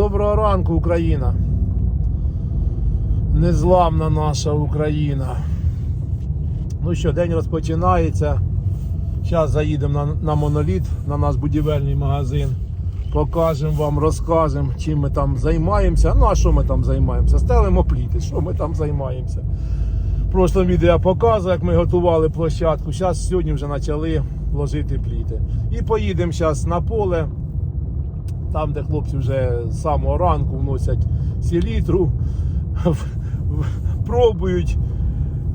Доброго ранку, Україна. Незламна наша Україна. Ну що, день розпочинається. Зараз заїдемо на, на моноліт, на наш будівельний магазин. Покажемо вам, розкажемо, чим ми там займаємося. Ну а що ми там займаємося? Стелимо пліти, що ми там займаємося. В прошлому відео я показував, як ми готували площадку. Зараз сьогодні вже почали ложити пліти. І поїдемо зараз на поле, там, де хлопці вже з самого ранку вносять селітру, пробують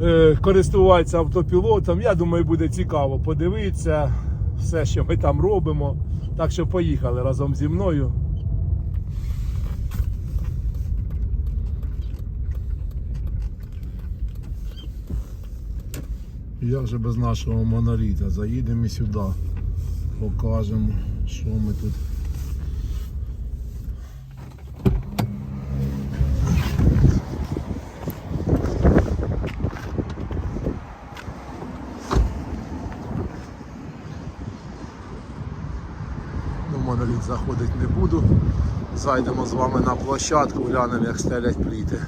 е, користуватися автопілотом. Я думаю, буде цікаво подивитися все, що ми там робимо. Так що поїхали разом зі мною. Я вже без нашого моноліта. Заїдемо сюди. Покажемо, що ми тут. Ну, моноліт заходити не буду. Зайдемо з вами на площадку, глянемо, як стелять пліти.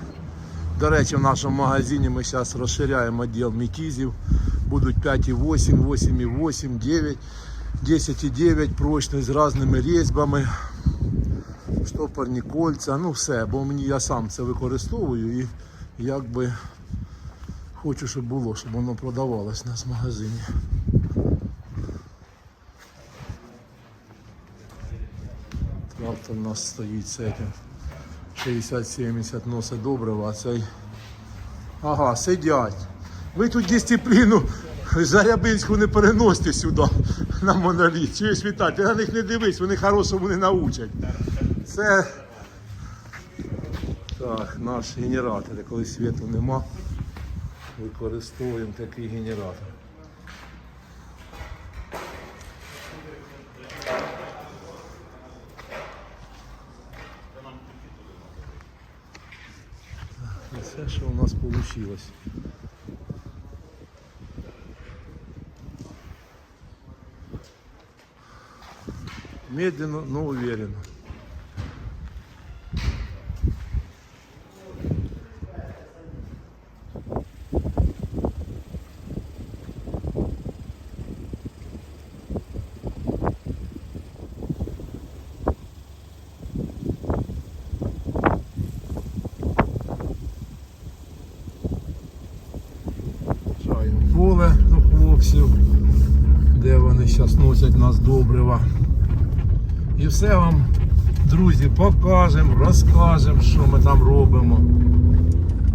До речі, в нашому магазині ми зараз розширяємо відділ мітізів. Будуть 5,8, 8,8, 9, 10,9 прочність з різними різьбами, штопорні кольця, ну все, бо мені я сам це використовую і якби хочу, щоб було, щоб воно продавалось у нас в магазині. У нас стоїть з этим. 60-70 носить добрива, а цей. Ага, сидять. Ви тут дисципліну Зарябинську не переносите сюди на моноліт. Чуєш Віталь, ти на них не дивись, вони хорошому не научать. Це так, наш генератор, коли світу нема, використовуємо такий генератор. І все, що у нас вийшло. Медленно, но уверенно. Чаємо поле до хлопців, де вони зараз носять нас добрива. І все вам, друзі, покажемо, розкажемо, що ми там робимо.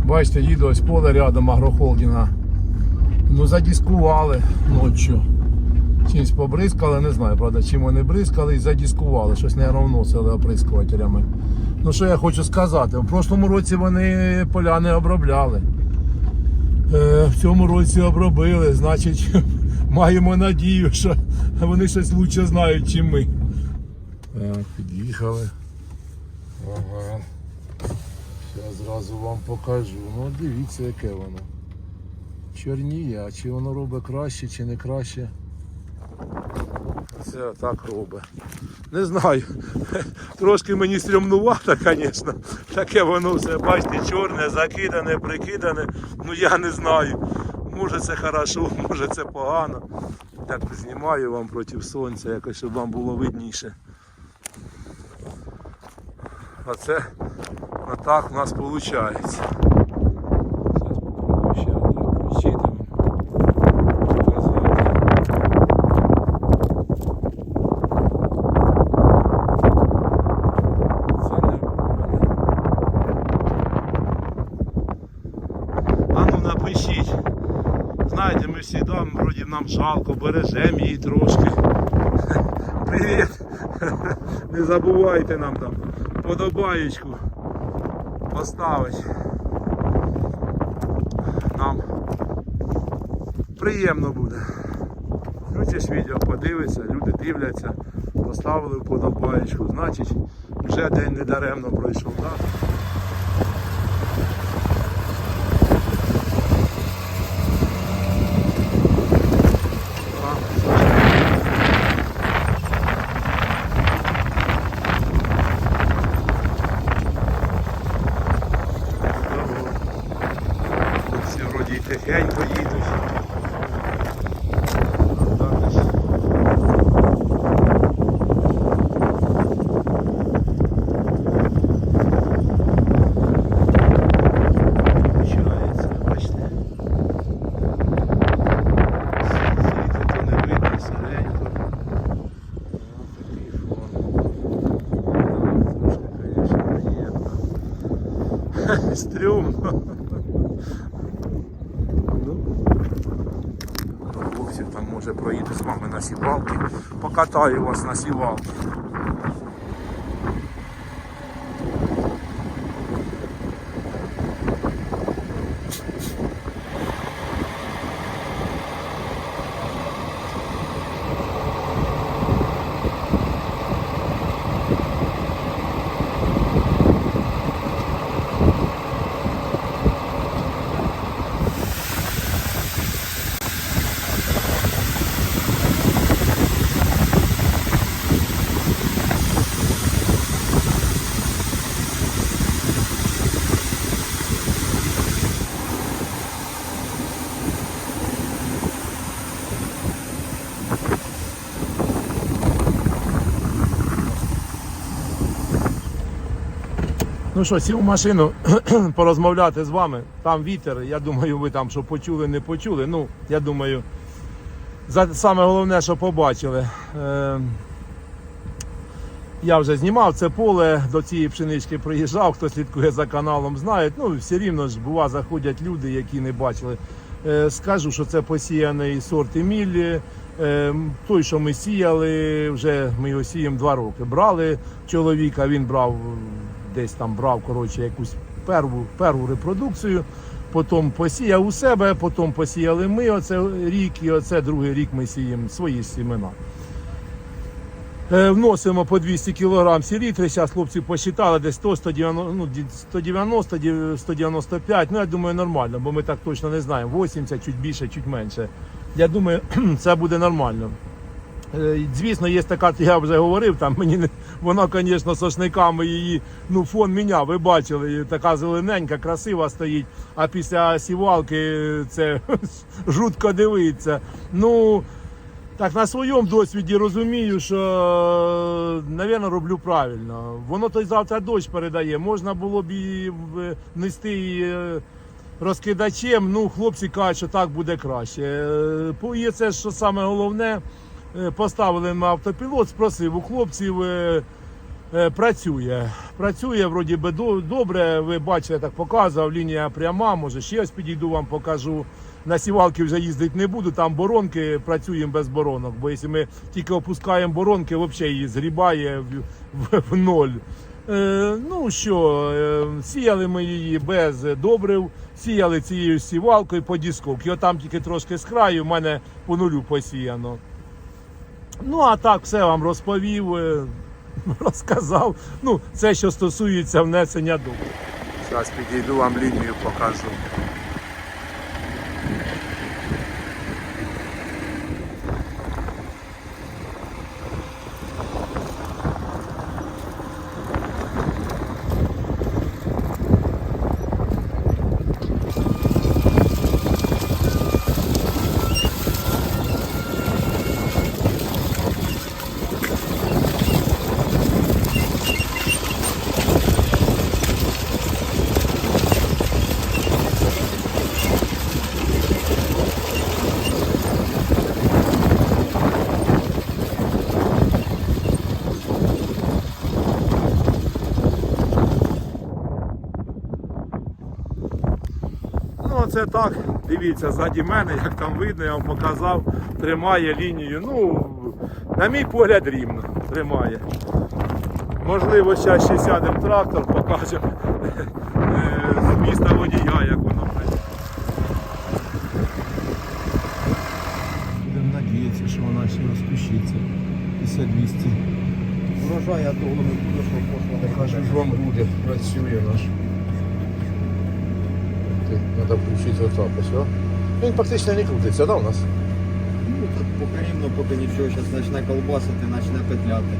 Бачите, їду ось поле рядом агрохолдинга. Ну, задіскували ночі. Чимось побризкали, не знаю, правда, чим вони бризкали і задіскували, щось не ровносили оприскувателями. Ну що я хочу сказати, в прошлому році вони поля не обробляли. В цьому році обробили, значить, маємо надію, що вони щось лучше знають, чим ми. Так, під'їхали. Ага. Зараз зразу вам покажу. Ну дивіться, яке воно. Чорніє, чи воно робить краще, чи не краще. Це так робить. Не знаю. Трошки мені стрімнувато, звісно. Таке воно все, бачите, чорне, закидане, прикидане. Ну я не знаю. Може це хорошо, може це погано. Так знімаю вам проти сонця, якось щоб вам було видніше. А це отак у нас виходить. Зараз попробую ще так включити вам. Показати. Це не А ну напишіть. Знаєте, ми всі там, вроді нам жалко, бережемо її трошки. Привіт! Не забувайте нам там подобаєчку поставити. Нам приємно буде. Включиш відео, подивишся, люди дивляться, поставили вподобаєчку, значить вже день недаремно пройшов. Так? Стрьомно. Ну, Хлопців там може проїде з вами на сівалки. Покатаю вас на сівалки. Ну що, сів в машину порозмовляти з вами. Там вітер. Я думаю, ви там що почули, не почули. Ну, я думаю, за саме головне, що побачили. Е, я вже знімав це поле, до цієї пшенички приїжджав, хто слідкує за каналом, знає. Ну, все рівно ж, бува, заходять люди, які не бачили. Е, скажу, що це посіяний сорт Емілі. Е, той, що ми сіяли, вже ми його сіємо два роки. Брали чоловіка, він брав десь там брав коротше, якусь перву, перву репродукцію, потім посіяв у себе, потім посіяли ми оце рік, і оце другий рік ми сіємо свої сімена. Е, Вносимо по 200 кг селітри. Зараз хлопці посчитали десь 100, 190, ну, 190, 195, Ну, я думаю, нормально, бо ми так точно не знаємо. 80, чуть більше, чуть менше. Я думаю, це буде нормально. Е, Звісно, є така, я вже говорив, там мені не вона, звісно, сошниками її, ну фон міняв, ви бачили, така зелененька, красива стоїть, а після сівалки це жутко дивиться. Ну, так, на своєму досвіді розумію, що, напевно, роблю правильно. Воно той завтра дощ передає. Можна було б і нести е, розкидачем. Ну, хлопці кажуть, що так буде краще. Е, І це, що саме головне, поставили ми автопілот, спросив у хлопців. е, е, Працює. Працює вроді би добре. Ви бачите, так показував, лінія пряма, може ще ось підійду вам покажу. На сівалки вже їздити не буду, там боронки, працюємо без боронок. Бо якщо ми тільки опускаємо боронки, взагалі її згрібає в, в, в ноль. Е, ну що, е, сіяли ми її без добрив, сіяли цією сівалкою по дісковці. Отам тільки трошки з краю, в мене по нулю посіяно. Ну, а так все вам розповів, е, розказав. Ну, це, що стосується внесення духу. Зараз підійду вам лінію покажу. Ну, це так. Дивіться, ззаді мене, як там видно, я вам показав, тримає лінію. Ну, на мій погляд, рівно тримає. Можливо, зараз ще сядемо трактор, покажемо е, з міста водія, як воно. Будемо надіятися, що вона ще розпишеться. 50-200. Урожай я думаю, що пошло. Кажу ж вам буде, працює наш. Треба включити отак ось. Він практично не крутиться, да, у нас? Ну, так поки рівно, поки нічого, зараз почне колбасити, почне петляти.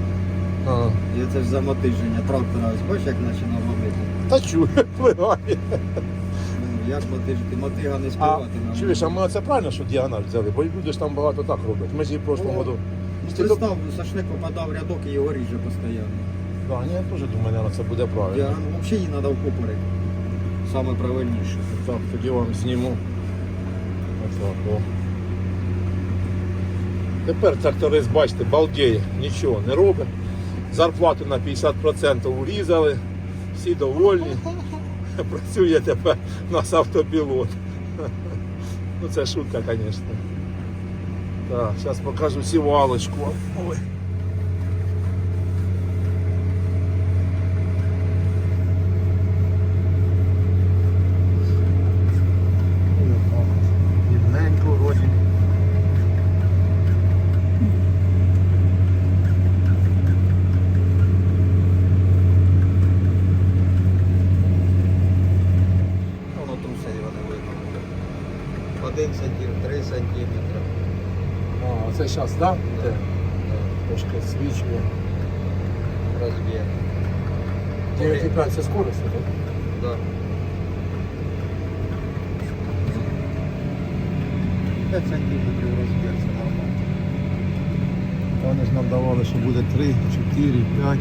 А. І це ж замотиження трактора, ось бачиш, як починав робити. Та чую, вигає. Ну, як мотижити? Мотига не А співати. нам. чуєш, а ми це правильно, що діагональ взяли, бо люди ж там багато так роблять. Ми ж її в прошлому О. году. Ну, Представ, сошник попадав рядок і його ріже постійно. Да, ні, я теж думаю, наверное, це буде правильно. Взагалі її треба в поперек. Саме правильніше. Так, тоді вам зніму. Отак, о. Тепер тракторист, бачите, балдіє, нічого не робить. Зарплату на 50% урізали, всі довольні. працює тепер у нас автопілот. Ну це шутка, звісно. Так, зараз покажу сівалочку. Ой. Рівненько вроді. Воно трусить його не видно. Один сантиметр, три сантиметри. А, це зараз, так? Да? Трошки свічує. Розбір. 9,5 це скорость, так? Да. П'ять сантиметрів розбір, це нормально. Вони ж нам давали, що буде 3, 4, 5,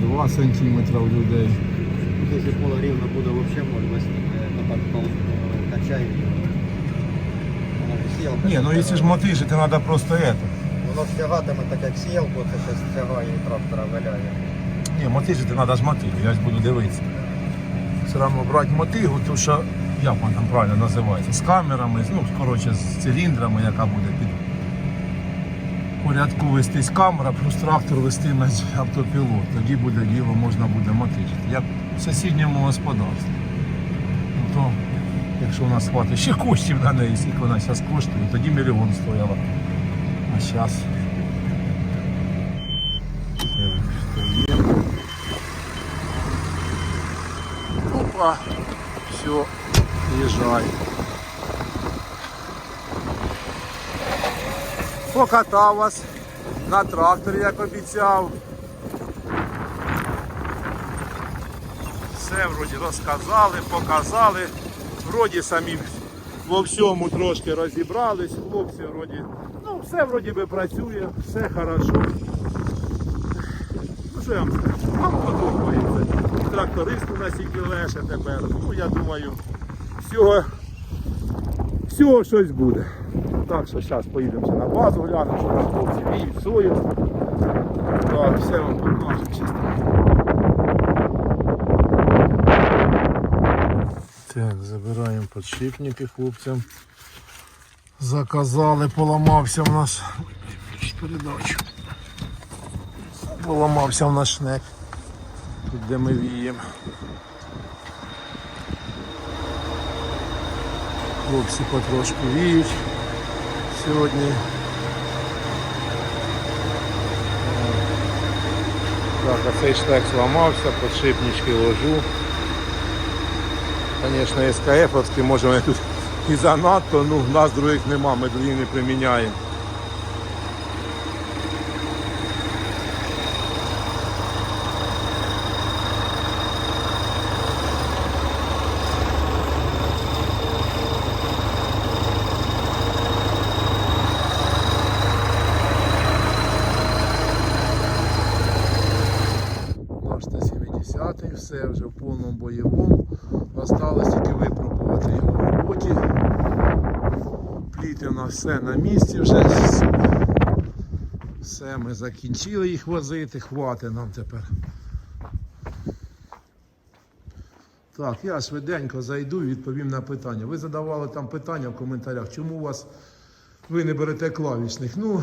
2 сантиметра у людей. Якщо поле рівно буде взагалі може вести, ну так качає. Сіялка. Ні, ну якщо ж мотижити, треба просто це. Воно ж тягатиме так, як сіялку, це зараз тягає і трактора валяє. Ні, мотижити треба ж мотигу, я ж буду дивитися. Все одно брати мотигу, то що, як вона там правильно називається, з камерами, ну, коротше, з циліндрами, яка буде під порядку вестись камера, плюс трактор вестиме автопілот. Тоді буде діло, можна буде мотижити. Як в сусідньому господарстві. Ну, то, якщо у нас хватить ще коштів на неї, скільки вона зараз коштує, тоді мільйон стояла. А зараз. Опа, все, їжджай. Покатав вас на тракторі, як обіцяв. Все вроді розказали, показали. Вроді самі во всьому трошки розібрались, хлопці вроді. Ну, все вроді би працює, все хорошо. Ну що я вам скажу? Вам подобається. І трактористу настільки леше тепер. Ну я думаю, всього, всього щось буде. Так що зараз поїдемо на базу, глянемо, що там хлопці віють, сою. Так, все вам покажемо Так, забираємо подшипники хлопцям. Заказали, поламався в нас. Передачу. Поламався в нас шнек. Тут де ми віємо. Хлопці потрошку віють сьогодні. Так, а цей штек зламався, подшипнички ложу. Звісно, СКФ, може вони тут і занадто, ну нас других нема, ми другі не приміняємо. Наш Т-70, все вже в повному бойовому. Осталось тільки випробувати його в роботі. Пліти у нас все на місці вже. Все, ми закінчили їх возити, хватить нам тепер. Так, я швиденько зайду і відповім на питання. Ви задавали там питання в коментарях, чому у вас ви не берете клавішних. Ну,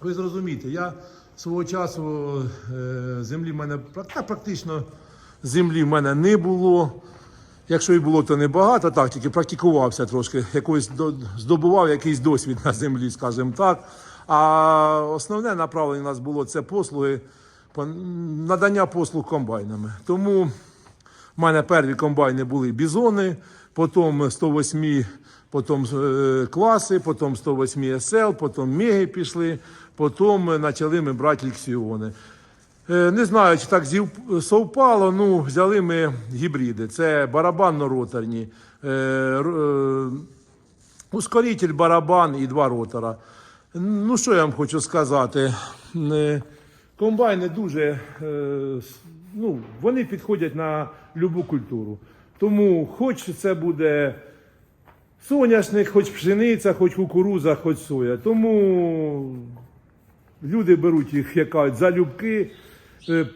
ви зрозумієте, я свого часу е, землі в мене практично землі в мене не було. Якщо і було, то небагато, так, тільки практикувався трошки, якось здобував якийсь досвід на землі, скажімо так. А основне направлення у нас було це послуги, надання послуг комбайнами. Тому в мене перві комбайни були бізони, потім 108 потім е, класи, потім 108 СЛ, потім меги пішли, потім е, почали ми брати ліксіони. Е, Не знаю, чи так зів- совпало, ну, взяли ми гібриди. Це барабанно-роторні, е, е, ускоритель, барабан і два ротора. Ну, що я вам хочу сказати? Комбайни дуже, ну, вони підходять на любу культуру. Тому хоч це буде соняшник, хоч пшениця, хоч кукуруза, хоч соя. Тому люди беруть їх, як кажуть, залюбки. Е,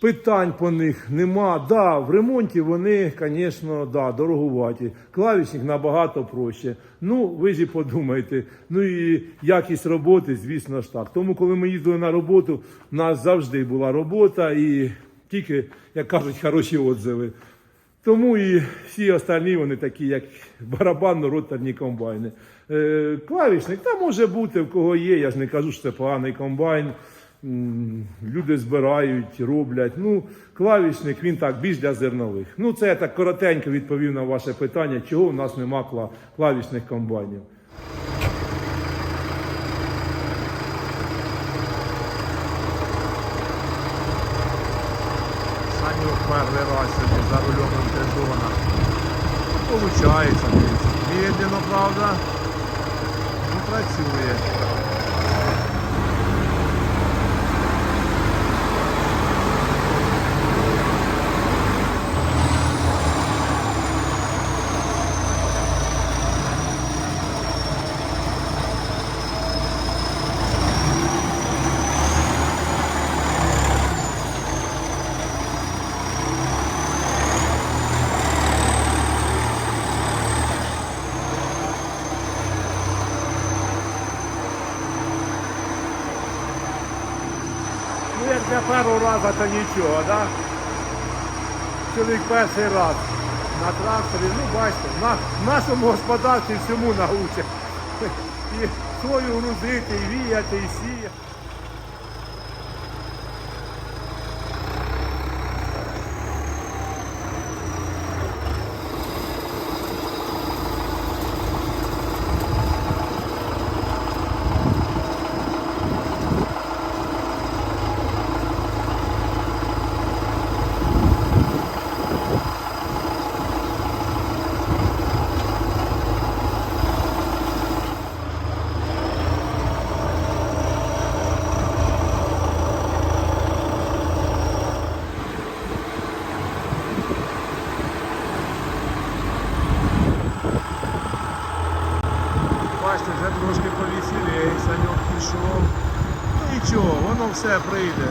Питань по них нема. Да, в ремонті вони, звісно, да, дороговаті. Клавішник набагато проще. Ну, ви ж і подумайте. Ну і якість роботи, звісно ж так. Тому, коли ми їздили на роботу, у нас завжди була робота і тільки, як кажуть, хороші отзиви. Тому і всі остальні вони такі, як барабанно-роторні комбайни. Е, клавішник, та може бути, в кого є, я ж не кажу, що це поганий комбайн. Люди збирають, роблять. Ну, клавішник він так більш для зернових. Ну, це я так коротенько відповів на ваше питання, чого у нас нема клавішних комбайнів. Саню перший раз сьогодні за рулем МТЗона. Получається. Медленно, правда. Ну, працює. Як першого разу, то нічого, да? Чоловік перший раз на тракторі, ну бачите, на, нашому господарстві всьому научать. І сою грузити, і віяти, і сіяти. Бачите, вже трошки повеселіє, саньок пішов. Ну нічого, воно все прийде.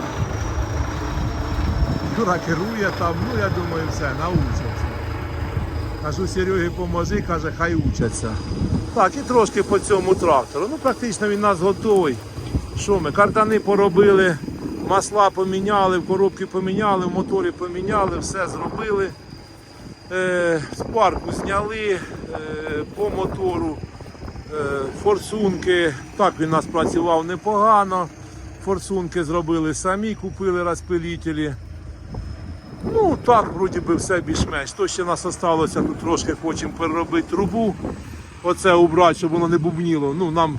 Юра керує там, ну я думаю, все, научаться. Кажу, Серегі поможи, каже, хай учаться. Так, і трошки по цьому трактору. Ну, практично він у нас готовий. Що ми? Картани поробили, масла поміняли, в коробки поміняли, в моторі поміняли, все зробили. Е, з парку зняли е, по мотору е, форсунки. Так він у нас працював непогано. Форсунки зробили самі, купили розпилителі. Ну так, вроді би все більш-менш. То ще нас залишилося тут трошки хочемо переробити трубу. Оце убрати, щоб воно не бубніло. Ну, нам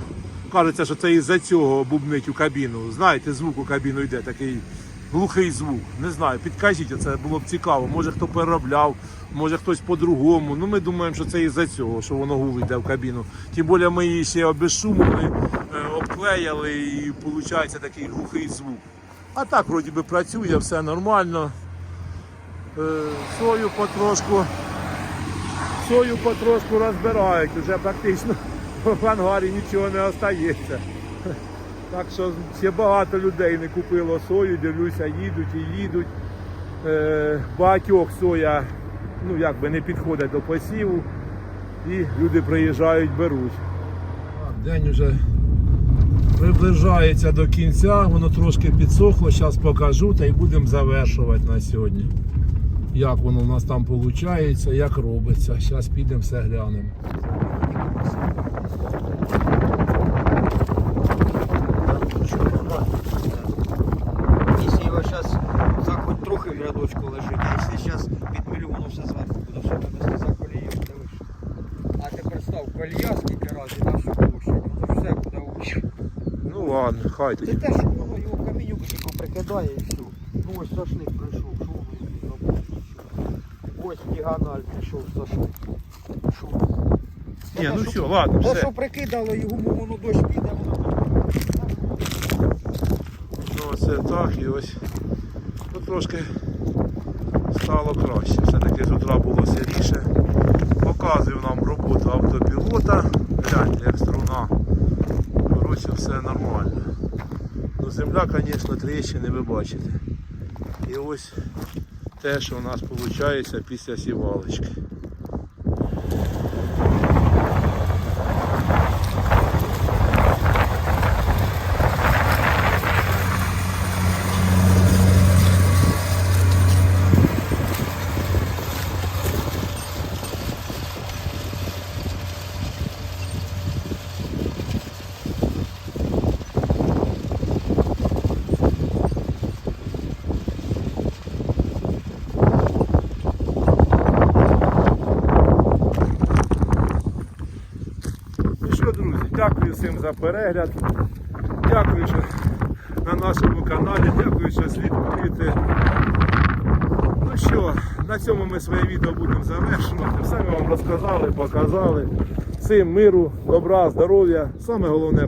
кажеться, що це із-за цього бубнить у кабіну. Знаєте, звук у кабіну йде, такий глухий звук. Не знаю, підкажіть, це було б цікаво. Може хто переробляв, може хтось по-другому. Ну ми думаємо, що це із-за цього, що воно гул йде в кабіну. Тим більше ми її ще обезшумили, обклеяли і виходить такий глухий звук. А так, вроді би, працює, все нормально. Е, Сою потрошку. Сою потрошку розбирають, вже практично в ангарі нічого не остається. Так що ще багато людей не купило сою, дивлюся, їдуть і їдуть. Е, багатьох соя ну, якби не підходить до посіву. І люди приїжджають, беруть. День вже приближається до кінця, воно трошки підсохло, зараз покажу та й будемо завершувати на сьогодні. Як воно у нас там виходить, як робиться. Зараз підемо все глянемо. Якщо його зараз за хоч трохи в рядочку лежить, а якщо зараз підмілю, воно все зверху буде все винести за колію, дивиш. А тепер став колія скільки разів на всю площадь, воно все буде учити. Ну хай Це те, що воно його камінюк тільки прикидає і все. Ну ось сошник прийшов, що воно йому? Ось діагаль пішов сошник. Що? Ні, ну все, ладно, Те, все. що прикидало його, воно дощ піде, воно Ну це так і ось. Ну трошки стало краще. Все-таки з утра було сиріше. Показує нам роботу автопілота. Гляньте, як струна. Коротше, все нормально. Земля, звісно, тріщини ви бачите. І ось те, що у нас виходить після сівалочки. Ну що, друзі, дякую всім за перегляд. Дякую, що на нашому каналі, дякую, що слідкуєте. Ну що, на цьому ми своє відео будемо завершувати. Все ми вам розказали, показали. Всім миру, добра, здоров'я. Саме головне